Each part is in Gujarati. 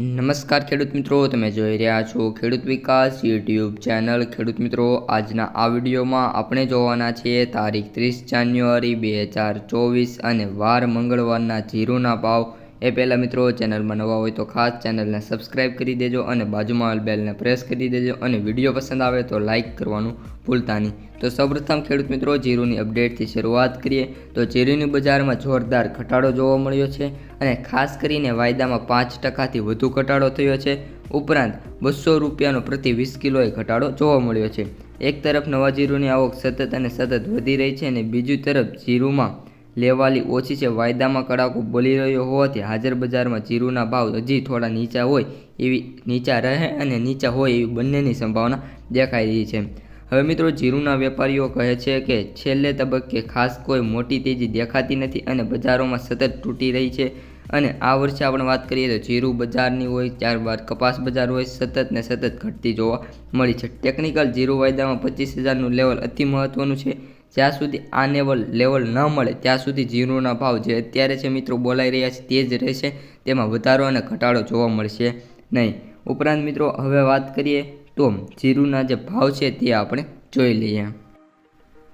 નમસ્કાર ખેડૂત મિત્રો, તમે જોઈ રહ્યા છો ખેડૂત વિકાસ યુટ્યુબ ચેનલ. ખેડૂત મિત્રો, આજના આ વિડીયોમાં આપણે જોવાના છીએ તારીખ ત્રીસ જાન્યુઆરી બે હજાર ચોવીસ અને વાર મંગળવારના જીરુના ભાવ એ પહેલાં મિત્રો ચેનલમાં નવા હોય તો ખાસ ચેનલને સબસ્ક્રાઈબ કરી દેજો અને બાજુમાં બેલને પ્રેસ કરી દેજો અને વીડિયો પસંદ આવે તો લાઇક કરવાનું ભૂલતા નહીં. તો સૌપ્રથમ ખેડૂત મિત્રો જીરુની અપડેટથી શરૂઆત કરીએ. તો જીરુની બજારમાં જોરદાર ઘટાડો જોવા મળ્યો છે અને ખાસ કરીને વાયદામાં પાંચ ટકાથી વધુ ઘટાડો થયો છે. ઉપરાંત બસો રૂપિયાનો પ્રતિ વીસ કિલોએ ઘટાડો જોવા મળ્યો છે. એક તરફ નવા જીરુની આવક સતત અને સતત વધી રહી છે અને બીજી તરફ જીરુમાં લેવાલી ઓછી છે. વાયદામાં કડાકો બોલી રહ્યો હોવાથી હાજર બજારમાં જીરુના ભાવ હજી થોડા નીચા હોય એવી નીચા રહે અને નીચા હોય એવી બંનેની સંભાવના દેખાઈ રહી છે. હવે મિત્રો, જીરુના વેપારીઓ કહે છે કે છેલ્લે તબક્કે ખાસ કોઈ મોટી તેજી દેખાતી નથી અને બજારોમાં સતત તૂટી રહી છે. અને આ વર્ષે આપણે વાત કરીએ તો જીરું બજારની હોય, ત્યારબાદ કપાસ બજાર હોય, સતત ને સતત ઘટતી જોવા મળી છે. ટેકનિકલ જીરું વાયદામાં પચીસ હજારનું લેવલ અતિ મહત્ત્વનું છે. જ્યાં સુધી આ લેવલ લેવલ ન મળે, ત્યાં સુધી જીરુના ભાવ જે અત્યારે છે મિત્રો બોલાઈ રહ્યા છે તે જ રહેશે. તેમાં વધારો અને ઘટાડો જોવા મળશે નહીં. ઉપરાંત મિત્રો, હવે વાત કરીએ તો જીરુના જે ભાવ છે તે આપણે જોઈ લઈએ.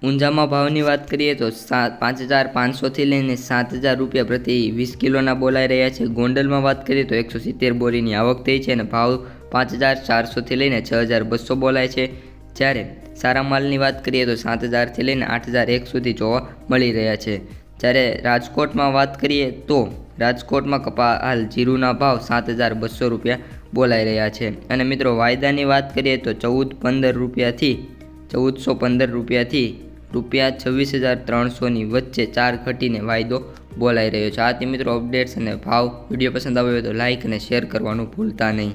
ઊંઝામાં ભાવની વાત કરીએ તો સાત પાંચ હજાર પાંચસોથી લઈને સાત હજાર રૂપિયા પ્રતિ વીસ કિલોના બોલાઈ રહ્યા છે. ગોંડલમાં વાત કરીએ તો એકસો સિત્તેર બોરીની આવક થઈ છે અને ભાવ પાંચ હજાર ચારસોથી લઈને છ હજાર બસો બોલાય છે. જ્યારે સારા માલની વાત કરીએ તો સાત હજારથી લઈને આઠ હજાર એક સુધી જોવા મળી રહ્યા છે. જ્યારે રાજકોટમાં વાત કરીએ તો રાજકોટમાં કપા હાલ જીરુના ભાવ સાત હજાર બસો રૂપિયા બોલાઈ રહ્યા છે. અને મિત્રો, વાયદાની વાત કરીએ તો ચૌદ પંદર રૂપિયાથી, ચૌદસો પંદર રૂપિયાથી રૂપિયા છવ્વીસ હજાર ત્રણસોની વચ્ચે ચાર ઘટીને વાયદો બોલાઈ રહ્યો છે. આથી મિત્રો, અપડેટ્સ અને ભાવ વીડિયો પસંદ આવ્યો હોય તો લાઇક અને શેર કરવાનું ભૂલતા નહીં.